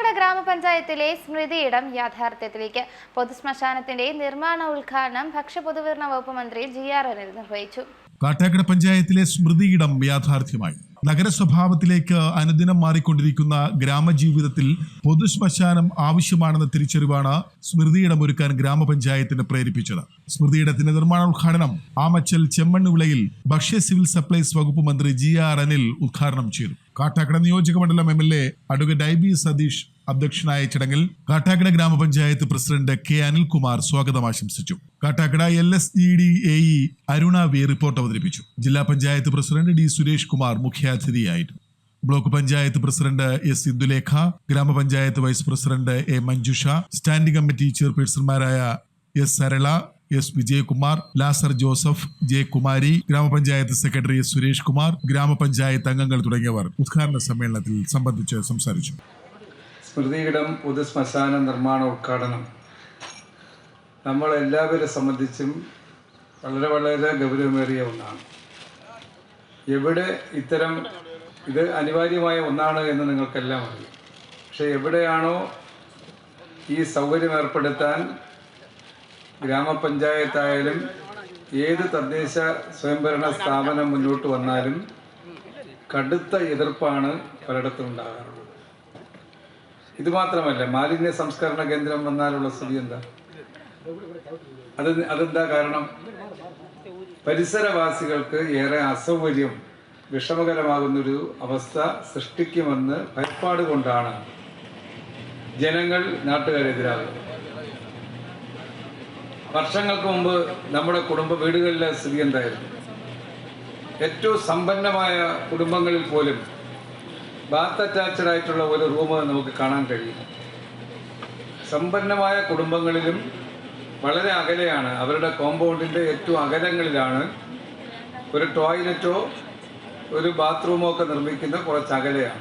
കാട്ടാക്കട ഗ്രാമപഞ്ചായത്തിലെ സ്മൃതിയിടം യാഥാർത്ഥ്യത്തിലേക്ക്. പൊതുശ്മശാനത്തിന്റെ നിർമ്മാണ ഉദ്ഘാടനം ഭക്ഷ്യപൊതുവിതരണ വകുപ്പ് മന്ത്രി ജി ആർ അനിൽ നിർവഹിച്ചു. കാട്ടാക്കട പഞ്ചായത്തിലെ സ്മൃതിയിടം യാഥാർത്ഥ്യമായി. നഗരസ്വഭാവത്തിലേക്ക് അനുദിനം മാറിക്കൊണ്ടിരിക്കുന്ന ഗ്രാമജീവിതത്തിൽ പൊതുശ്മശാനം ആവശ്യമാണെന്ന തിരിച്ചറിവാണ് സ്മൃതിയിടം ഒരുക്കാൻ ഗ്രാമപഞ്ചായത്തിനെ പ്രേരിപ്പിച്ചത്. സ്മൃതിയിടത്തിന്റെ നിർമ്മാണോദ്ഘാടനം ആമച്ചൽ ചെമ്മണ്ണുവിളയിൽ ഭക്ഷ്യ സിവിൽ സപ്ലൈസ് വകുപ്പ് മന്ത്രി ജി ആർ അനിൽ ഉദ്ഘാടനം ചെയ്തു. കാട്ടാക്കട നിയോജക മണ്ഡലം M L A advocate I B Satheesh അധ്യക്ഷനായ ചടങ്ങിൽ കാട്ടാക്കട ഗ്രാമപഞ്ചായത്ത് പ്രസിഡന്റ് കെ അനിൽകുമാർ സ്വാഗതം ആശംസിച്ചു. Kattakkada L S E D A E Aruna V report അവതരിപ്പിച്ചു. ജില്ലാ panchayat president D Suresh Kumar മുഖ്യാതിഥിയായിരുന്നു. Block panchayat president S Indulekha ഗ്രാമപഞ്ചായത്ത് vice president A Manjusha standing committee ചെയർപേഴ്സൺമാരായ S Sarala S Vijayakumar Lazar Joseph J Kumari ഗ്രാമപഞ്ചായത്ത് secretary Suresh Kumar ഗ്രാമപഞ്ചായത്ത് അംഗങ്ങൾ തുടങ്ങിയവർ ഉദ്ഘാടന സമ്മേളനത്തിൽ സംബന്ധിച്ച് സംസാരിച്ചു. സ്മൃതിയിടം പൊതു ശ്മശാന നിർമ്മാണ ഉദ്ഘാടനം. നമ്മൾ എല്ലാവരെ സംബന്ധിച്ചും വളരെ വളരെ ഗൗരവമേറിയ ഒന്നാണ്. എവിടെ ഇത്തരം ഇത് അനിവാര്യമായ ഒന്നാണ് എന്ന് നിങ്ങൾക്കെല്ലാം അറിയാം. പക്ഷേ എവിടെയാണോ ഈ സൗകര്യം ഏർപ്പെടുത്താൻ ഗ്രാമപഞ്ചായത്തായാലും ഏത് തദ്ദേശ സ്വയംഭരണ സ്ഥാപനം മുന്നോട്ട് വന്നാലും കടുത്ത എതിർപ്പാണ് പലയിടത്തും ഉണ്ടാകാറുള്ളത്. ഇതുമാത്രമല്ല മാലിന്യ സംസ്കരണ കേന്ദ്രം വന്നാലുള്ള സ്ഥിതി എന്താ? അത് അതെന്താ കാരണം? പരിസരവാസികൾക്ക് ഏറെ അസൗകര്യം വിഷമകരമാകുന്നൊരു അവസ്ഥ സൃഷ്ടിക്കുമെന്ന് ഭയപ്പാട് കൊണ്ടാണ് ജനങ്ങൾ നാട്ടുകാരെതിരാകുന്നത്. വർഷങ്ങൾക്ക് മുമ്പ് നമ്മുടെ കുടുംബ വീടുകളിലെ സ്ഥിതി എന്തായിരുന്നു? ഏറ്റവും സമ്പന്നമായ കുടുംബങ്ങളിൽ പോലും ബാത്ത് അറ്റാച്ച്ഡ് ആയിട്ടുള്ള ഒരു റൂം നമുക്ക് കാണാൻ കഴിയും സമ്പന്നമായ കുടുംബങ്ങളിലും വളരെ അകലെയാണ് അവരുടെ കോമ്പൗണ്ടിന്റെ ഏറ്റവും അകലങ്ങളിലാണ് ഒരു ടോയ്ലറ്റോ ഒരു ബാത്റൂമോ ഒക്കെ നിർമ്മിക്കുന്ന കുറച്ച് അകലെയാണ്